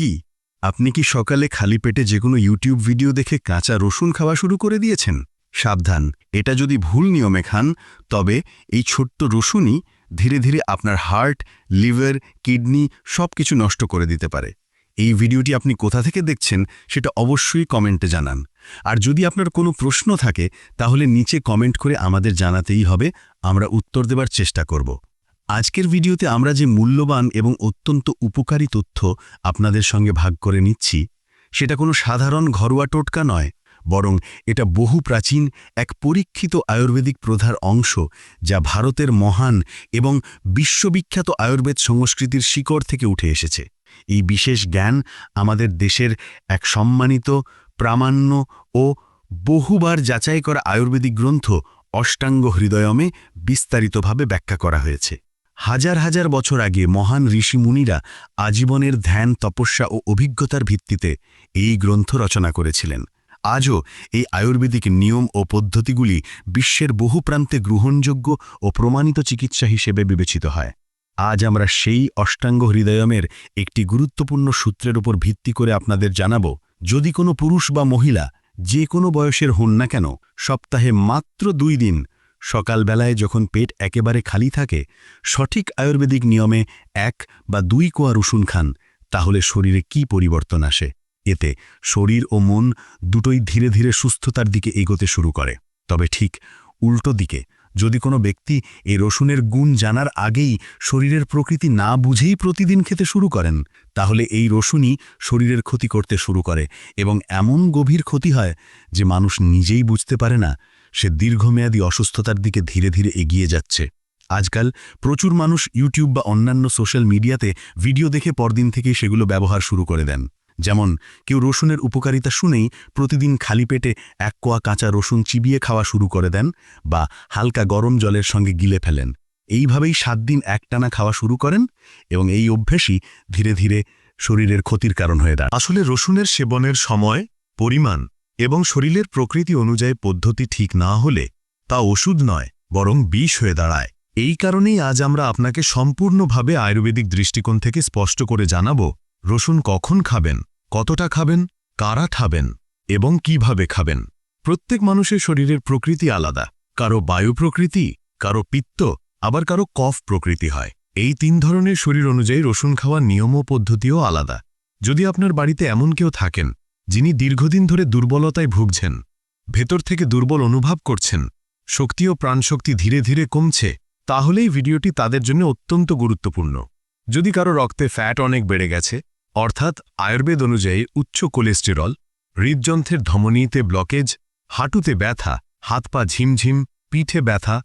কি? আপনি কি সকালে খালি পেটে যে কোনো ইউটিউব ভিডিও দেখে কাঁচা রসুন খাওয়া শুরু করে দিয়েছেন? সাবধান, এটা যদি ভুল নিয়মে খান, তবে এই ছোট্ট রসুনই ধীরে ধীরে আপনার হার্ট, লিভার, কিডনি সব কিছু নষ্ট করে দিতে পারে। এই ভিডিওটি আপনি কোথা থেকে দেখছেন সেটা অবশ্যই কমেন্টে জানান। আর যদি আপনার কোনো প্রশ্ন থাকে, তাহলে নিচে কমেন্ট করে আমাদের জানাতেই হবে, আমরা উত্তর দেবার চেষ্টা করব। আজকের ভিডিওতে আমরা যে মূল্যবান এবং অত্যন্ত উপকারী তথ্য আপনাদের সঙ্গে ভাগ করে নিচ্ছি, সেটা কোনো সাধারণ ঘরোয়া টোটকা নয়, বরং এটা বহু প্রাচীন এক পরীক্ষিত আয়ুর্বেদিক প্রধার অংশ যা ভারতের মহান এবং বিশ্ববিখ্যাত আয়ুর্বেদ সংস্কৃতির শিকড় থেকে উঠে এসেছে। এই বিশেষ জ্ঞান আমাদের দেশের এক সম্মানিত, প্রামাণ্য ও বহুবার যাচাই করা আয়ুর্বেদিক গ্রন্থ অষ্টাঙ্গ হৃদয়মে বিস্তারিতভাবে ব্যাখ্যা করা হয়েছে। হাজার হাজার বছর আগে মহান ঋষিমুনিরা আজীবনের ধ্যান, তপস্যা ও অভিজ্ঞতার ভিত্তিতে এই গ্রন্থ রচনা করেছিলেন। আজও এই আয়ুর্বেদিক নিয়ম ও পদ্ধতিগুলি বিশ্বের বহু প্রান্তে গ্রহণযোগ্য ও প্রমাণিত চিকিৎসা হিসেবে বিবেচিত হয়। আজ আমরা সেই অষ্টাঙ্গ হৃদয়মের একটি গুরুত্বপূর্ণ সূত্রের উপর ভিত্তি করে আপনাদের জানাব, যদি কোনো পুরুষ বা মহিলা যে কোনো বয়সের হন না কেন, সপ্তাহে মাত্র দুই দিন সকালবেলায় যখন পেট একেবারে খালি থাকে, সঠিক আয়ুর্বেদিক নিয়মে এক বা দুই কোয়া রসুন খান, তাহলে শরীরে কি পরিবর্তন আসে? এতে শরীর ও মন দুটোই ধীরে ধীরে সুস্থতার দিকে এগোতে শুরু করে। তবে ঠিক উল্টো দিকে, যদি কোনো ব্যক্তি এই রসুনের গুণ জানার আগেই শরীরের প্রকৃতি না বুঝেই প্রতিদিন খেতে শুরু করেন, তাহলে এই রসুনই শরীরের ক্ষতি করতে শুরু করে এবং এমন গভীর ক্ষতি হয় যে মানুষ নিজেই বুঝতে পারে না সে দীর্ঘমেয়াদী অসুস্থতার দিকে ধীরে ধীরে এগিয়ে যাচ্ছে। আজকাল প্রচুর মানুষ ইউটিউব বা অন্যান্য সোশ্যাল মিডিয়াতে ভিডিও দেখে পরদিন থেকেই সেগুলো ব্যবহার শুরু করে দেন। যেমন, কেউ রসুনের উপকারিতা শুনেই প্রতিদিন খালি পেটে এক কোয়া কাঁচা রসুন চিবিয়ে খাওয়া শুরু করে দেন বা হালকা গরম জলের সঙ্গে গিলে ফেলেন। এইভাবেই সাত দিন একটানা খাওয়া শুরু করেন এবং এই অভ্যেসই ধীরে ধীরে শরীরের ক্ষতির কারণ হয়ে দাঁড়ায়। আসলে রসুনের সেবনের সময় পরিমাণ এবং শরীরের প্রকৃতি অনুযায়ী পদ্ধতি ঠিক না হলে তা ওষুধ নয়, বরং বিষ হয়ে দাঁড়ায়। এই কারণেই আজ আমরা আপনাকে সম্পূর্ণভাবে আয়ুর্বেদিক দৃষ্টিকোণ থেকে স্পষ্ট করে জানাব, রসুন কখন খাবেন, কতটা খাবেন, কারা খাবেন, এবং কীভাবে খাবেন। প্রত্যেক মানুষের শরীরের প্রকৃতি আলাদা, কারও বায়ু প্রকৃতি, কারও পিত্ত, আবার কারও কফ প্রকৃতি হয়। এই তিন ধরনের শরীর অনুযায়ী রসুন খাওয়ার নিয়ম ও পদ্ধতিও আলাদা। যদি আপনার বাড়িতে এমন কেউ থাকেন যিনি দীর্ঘদিন ধরে দুর্বলতায় ভুগছেন, ভেতর থেকে দুর্বল অনুভব করছেন, শক্তি ও প্রাণশক্তি ধীরে ধীরে কমছে, তাহলেই ভিডিওটি তাদের জন্য অত্যন্ত গুরুত্বপূর্ণ। যদি কারও রক্তে ফ্যাট অনেক বেড়ে গেছে, অর্থাৎ আয়ুর্বেদ অনুযায়ী উচ্চ কোলেস্টেরল, হৃদযন্ত্রের ধমনীতে ব্লকেজ, হাঁটুতে ব্যথা, হাত পা ঝিমঝিম, পিঠে ব্যথা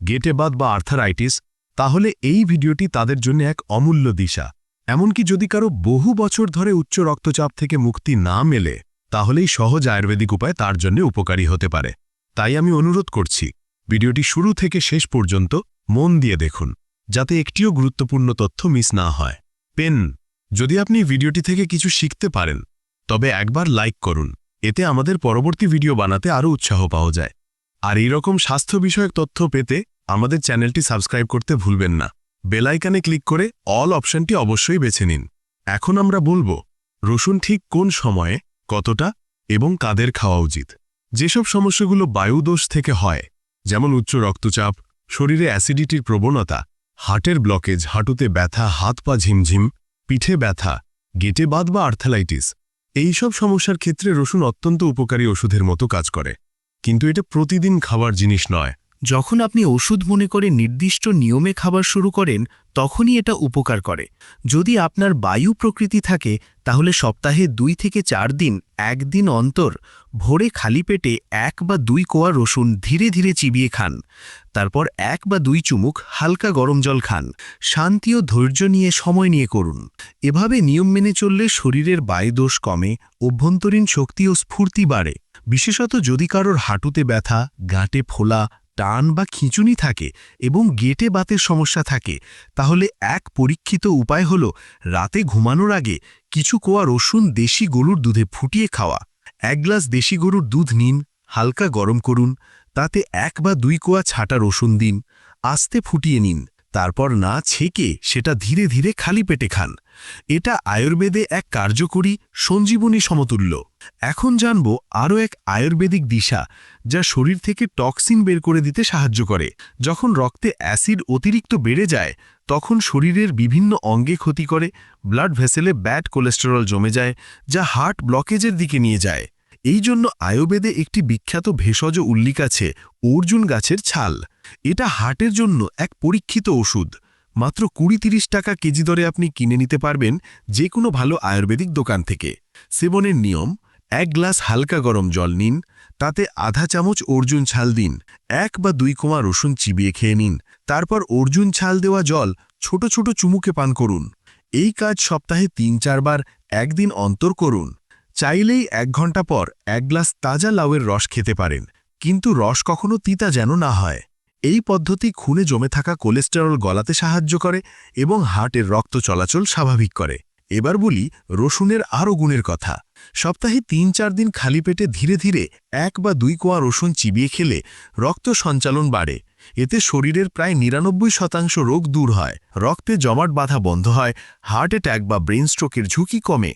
গেটেবাদ বা আর্থারাইটিস, তাহলে এই ভিডিওটি তাদের জন্য এক অমূল্য দিশা। এমনকি যদি কারও বহু বছর ধরে উচ্চ রক্তচাপ থেকে মুক্তি না মেলে, তাহলেই সহজ আয়ুর্বেদিক উপায় তার জন্য উপকারী হতে পারে। তাই আমি অনুরোধ করছি, ভিডিওটি শুরু থেকে শেষ পর্যন্ত মন দিয়ে দেখুন, যাতে একটিও গুরুত্বপূর্ণ তথ্য মিস না হয়। পেন, যদি আপনি ভিডিওটি থেকে কিছু শিখতে পারেন, তবে একবার লাইক করুন, এতে আমাদের পরবর্তী ভিডিও বানাতে আরও উৎসাহ পাওয়া যায়। আর এইরকম স্বাস্থ্য বিষয়ক তথ্য পেতে আমাদের চ্যানেলটি সাবস্ক্রাইব করতে ভুলবেন না। বেলাইকানে ক্লিক করে অল অপশনটি অবশ্যই বেছে নিন। এখন আমরা বলব, রসুন ঠিক কোন সময়ে, কতটা এবং কাদের খাওয়া উচিত? যেসব সমস্যাগুলো বায়ুদোষ থেকে হয়, যেমন উচ্চ রক্তচাপ, শরীরে অ্যাসিডিটির প্রবণতা, হার্টের ব্লকেজ, হাঁটুতে ব্যথা, হাত পা ঝিমঝিম, পিঠে ব্যথা, গেটে বাদ বা আর্থালাইটিস, এইসব সমস্যার ক্ষেত্রে রসুন অত্যন্ত উপকারী ওষুধের মতো কাজ করে। কিন্তু এটা প্রতিদিন খাবার জিনিস নয়। যখন আপনি ওষুধ মনে করে নির্দিষ্ট নিয়মে খাবার শুরু করেন, তখনই এটা উপকার করে। যদি আপনার বায়ু প্রকৃতি থাকে, তাহলে সপ্তাহে দুই থেকে চার দিন, একদিন অন্তর, ভোরে খালি পেটে এক বা দুই কোয়া রসুন ধীরে ধীরে চিবিয়ে খান। তারপর এক বা দুই চুমুক হালকা গরম জল খান। শান্তি ও ধৈর্য নিয়ে সময় নিয়ে করুন। এভাবে নিয়ম মেনে চললে শরীরের বায়ুদোষ কমে, অভ্যন্তরীণ শক্তি ও স্ফূর্তি বাড়ে। বিশেষত যদি কারোর হাঁটুতে ব্যথা, গাঁটে ফোলা টান বা খিঁচুনি থাকে এবং গেটে বাতের সমস্যা থাকে, তাহলে এক পরীক্ষিত উপায় হল রাতে ঘুমানোর আগে কিছু কোয়া রসুন দেশি গরুর দুধে ফুটিয়ে খাওয়া। এক গ্লাস দেশি গরুর দুধ নিন, হালকা গরম করুন, তাতে এক বা দুই কোয়া ছাটা রসুন দিন, আস্তে ফুটিয়ে নিন। তারপর না ছেঁকে সেটা ধীরে ধীরে খালি পেটে খান। এটা আয়ুর্বেদে এক কার্যকরী সঞ্জীবনী সমতুল্য। এখন জানব আরও এক আয়ুর্বেদিক দিশা যা শরীর থেকে টক্সিন বের করে দিতে সাহায্য করে। যখন রক্তে অ্যাসিড অতিরিক্ত বেড়ে যায়, তখন শরীরের বিভিন্ন অঙ্গে ক্ষতি করে, ব্লাড ভেসেলে ব্যাড কোলেস্টেরল জমে যায়, যা হার্ট ব্লকেজের দিকে নিয়ে যায়। এই জন্য আয়ুর্বেদে একটি বিখ্যাত ভেষজ উল্লিখ আছে, অর্জুন গাছের ছাল। এটা হার্টের জন্য এক পরীক্ষিত ওষুধ। মাত্র কুড়ি তিরিশ টাকা কেজি দরে আপনি কিনে নিতে পারবেন যে কোনো ভালো আয়ুর্বেদিক দোকান থেকে। সেবনের নিয়ম, এক গ্লাস হালকা গরম জল নিন, তাতে আধা চামচ অর্জুন ছাল দিন, এক বা দুই কোমা রসুন চিবিয়ে খেয়ে নিন, তারপর অর্জুন ছাল দেওয়া জল ছোট ছোট চুমুকে পান করুন। এই কাজ সপ্তাহে তিন চারবার একদিন অন্তর করুন। চাইলেই এক ঘণ্টা পর এক গ্লাস তাজা লাউয়ের রস খেতে পারেন, কিন্তু রস কখনো তিতা যেন না হয়। এই পদ্ধতি খুনে জমে থাকা কোলেস্টেরল গলাতে সাহায্য করে এবং হার্টের রক্ত চলাচল স্বাভাবিক করে। এবার বলি রসুনের আরও গুণের কথা। সপ্তাহে তিন চার দিন খালি পেটে ধীরে ধীরে এক বা দুই কোয়া রসুন চিবিয়ে খেলে রক্ত সঞ্চালন বাড়ে। এতে শরীরের প্রায় নিরানব্বই শতাংশ রোগ দূর হয়, রক্তে জমাট বাধা বন্ধ হয়, হার্ট অ্যাট্যাক বা ব্রেন স্ট্রোকের ঝুঁকি কমে।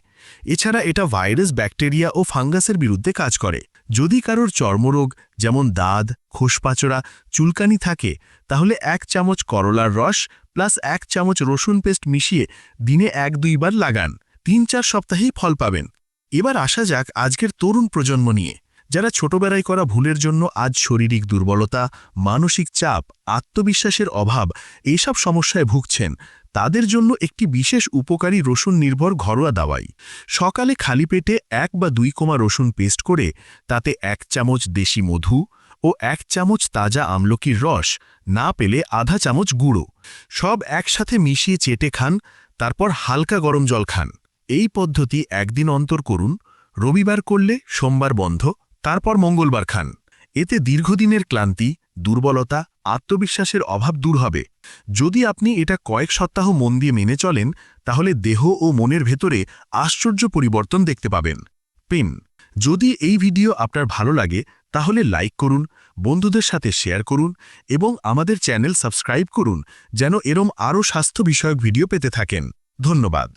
এছাড়া এটা ভাইরাস, ব্যাকটেরিয়া ও ফাঙ্গাসের বিরুদ্ধে কাজ করে। যদি কারোর চর্মরোগ, যেমন দাঁত, খোসপাচড়া, চুলকানি থাকে, তাহলে এক চামচ করলার রস প্লাস এক চামচ রসুন পেস্ট মিশিয়ে দিনে এক দুইবার লাগান। তিন চার সপ্তাহেই ফল পাবেন। এবার আসা যাক আজকের তরুণ প্রজন্ম নিয়ে। যারা ছোটবেলায় করা ভুলের জন্য আজ শারীরিক দুর্বলতা, মানসিক চাপ, আত্মবিশ্বাসের অভাব এইসব সমস্যায় ভুগছেন, তাদের জন্য একটি বিশেষ উপকারী রসুন নির্ভর ঘরোয়া দাওয়াই। সকালে খালি পেটে এক বা দুই কোমা রসুন পেস্ট করে, তাতে এক চামচ দেশি মধু ও এক চামচ তাজা আমলকির রস, না পেলে আধা চামচ গুঁড়ো। সব একসাথে মিশিয়ে চেটে খান, তারপর হালকা গরম জল খান। এই পদ্ধতি একদিন অন্তর করুন, রবিবার করলে সোমবার বন্ধ তারপর মঙ্গলবার খান। এতে দীর্ঘদিনের ক্লান্তি, দুর্বলতা, আত্মবিশ্বাসের অভাব দূর হবে। যদি আপনি এটা কয়েক সপ্তাহ মন দিয়ে মেনে চলেন, তাহলে দেহ ও মনের ভেতরে আশ্চর্য পরিবর্তন দেখতে পাবেন। পিন, যদি এই ভিডিও আপনার ভালো লাগে, তাহলে লাইক করুন, বন্ধুদের সাথে শেয়ার করুন এবং আমাদের চ্যানেল সাবস্ক্রাইব করুন, যেন এরম আরও স্বাস্থ্য বিষয়ক ভিডিও পেতে থাকেন। ধন্যবাদ।